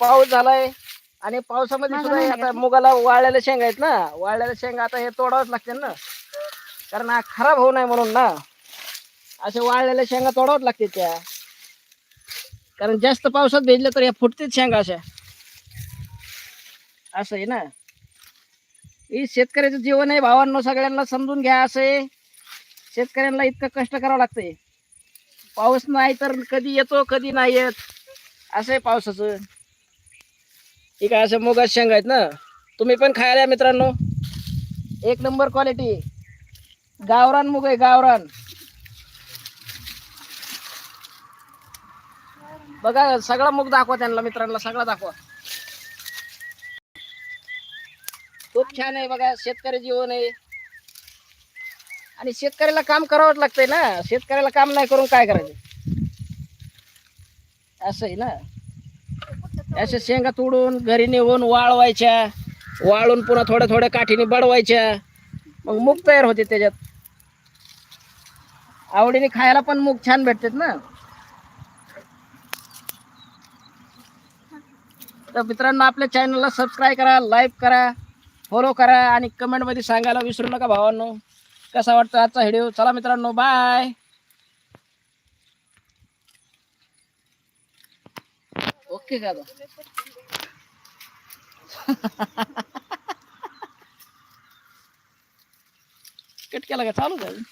पाऊस झालाय आणि पावसामध्ये सुद्धा हे आता मुगाला वाळलेल्या शेंगा आहेत ना वाळलेल्या शेंगा आता हे तोडावंच लागते ना. कारण हा खराब होऊ नये म्हणून ना असे वाळलेल्या शेंगा तोडावंच लागते त्या. कारण जास्त पावसात भिजलं तर या फुटतेच शेंगा अशा. असं आहे ना. हे शेतकऱ्याचं जीवन आहे भावांनो सगळ्यांना समजून घ्या असं आहे. शेतकऱ्यांना इतकं कष्ट करावं लागतंय. पाऊस नाही तर कधी येतो कधी नाही येत. असं आहे पावसाचं. ठीक आहे असं मोगाच शेंगा आहेत ना तुम्ही पण खायला मित्रांनो. एक नंबर क्वालिटी गावरान मुग आहे गावरान. बघा सगळा मुग दाखवा त्यांना मित्रांना सगळा दाखवा. खूप छान आहे बघा शेतकरी जीवन आहे. आणि शेतकऱ्याला काम करावंच लागतंय ना शेतकऱ्याला काम नाही करून काय करायचं? असं आहे ना. अशा शेंगा तोडून घरी नेऊन वाळवायच्या. वाळून पुन्हा थोड्या थोड्या काठीने बडवायच्या. मग मूग तयार होते त्याच्यात. आवडीने खायला पण मूग छान भेटतात ना. तर मित्रांनो आपल्या चॅनलला सबस्क्राईब करा लाईक करा फॉलो करा आणि कमेंटमध्ये सांगायला विसरू नका भावांनो. कसा वाटतं आजचा व्हिडिओ चला मित्रांनो बाय ओके का? कट केला का? चालू चालू